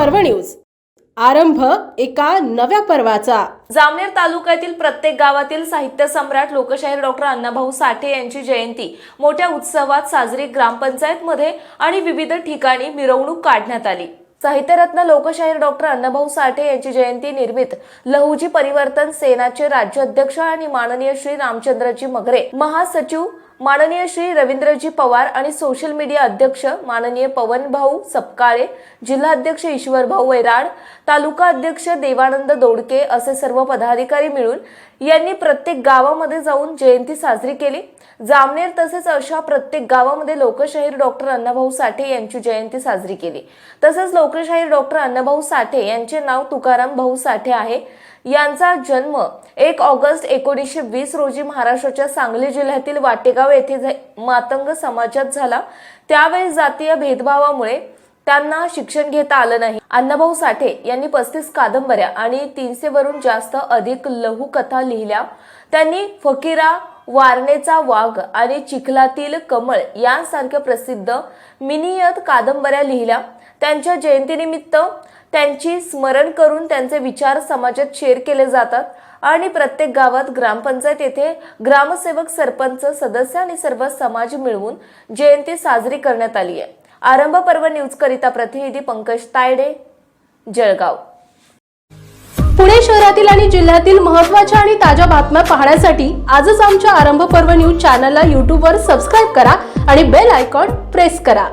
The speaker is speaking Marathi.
न्यूज. आरंभ एका नव्या पर्वाचा. जामनेर तालुक्यातील प्रत्येक गावातील साहित्य सम्राट लोकशाहीर डॉक्टर अण्णाभाऊ साठे यांची जयंती मोठ्या उत्सवात साजरी ग्रामपंचायतमध्ये आणि विविध ठिकाणी मिरवणूक काढण्यात आली. साहित्यरत्न लोकशाहीर डॉक्टर अण्णाभाऊ साठे यांची जयंती निर्मित लहुजी परिवर्तन सेनाचे राज्याध्यक्ष आणि माननीय श्री रामचंद्रजी मगरे महासचिव माननीय श्री रवींद्रजी पवार आणि सोशल मीडिया अध्यक्ष माननीय पवन भाऊ सपकाळे जिल्हाध्यक्ष ईश्वरभाऊ वैराड तालुका अध्यक्ष देवानंद दोडके असे सर्व पदाधिकारी मिळून यांनी प्रत्येक गावामध्ये जाऊन जयंती साजरी केली. जामनेर तसेच अशा प्रत्येक गावामध्ये लोकशाहीर डॉक्टर अण्णाभाऊ साठे यांची जयंती साजरी केली. तसेच लोकशाहीर डॉक्टर अण्णाभाऊ साठे यांचे नाव तुकाराम भाऊ साठे आहे. यांचा जन्म एक ऑगस्ट एकोणीसशे वीस रोजी महाराष्ट्राच्या सांगली जिल्ह्यातील वाटेगाव येथे मातंग समाजात झाला. त्यावेळी जातीय भेदभावामुळे त्यांना शिक्षण घेता आलं नाही. अण्णाभाऊ साठे यांनी पस्तीस कादंबऱ्या आणि तीनशे वरून जास्त अधिक लघुकथा लिहिल्या. त्यांनी फकीरा वारणेचा वाघ आणि चिखलातील कमळ यांसारख्या प्रसिद्ध मिनियत कादंबऱ्या लिहिल्या. त्यांच्या जयंतीनिमित्त त्यांची स्मरण करून त्यांचे विचार समाजात शेअर केले जातात आणि प्रत्येक गावात ग्रामपंचायत येथे ग्रामसेवक सरपंच सदस्य आणि सर्व समाज मिळवून जयंती साजरी करण्यात आली आहे. आरंभ पर्व न्यूज करिता प्रतिनिधी पंकज तायडे जळगाव. पुणे शहरातील आणि जिल्ह्यातील महत्त्वाच्या आणि ताज्या बातम्या पाहण्यासाठी आजच आमच्या आरंभ पर्व न्यूज चॅनलला यूट्यूबवर सबस्क्राईब करा आणि बेल आयकॉन प्रेस करा.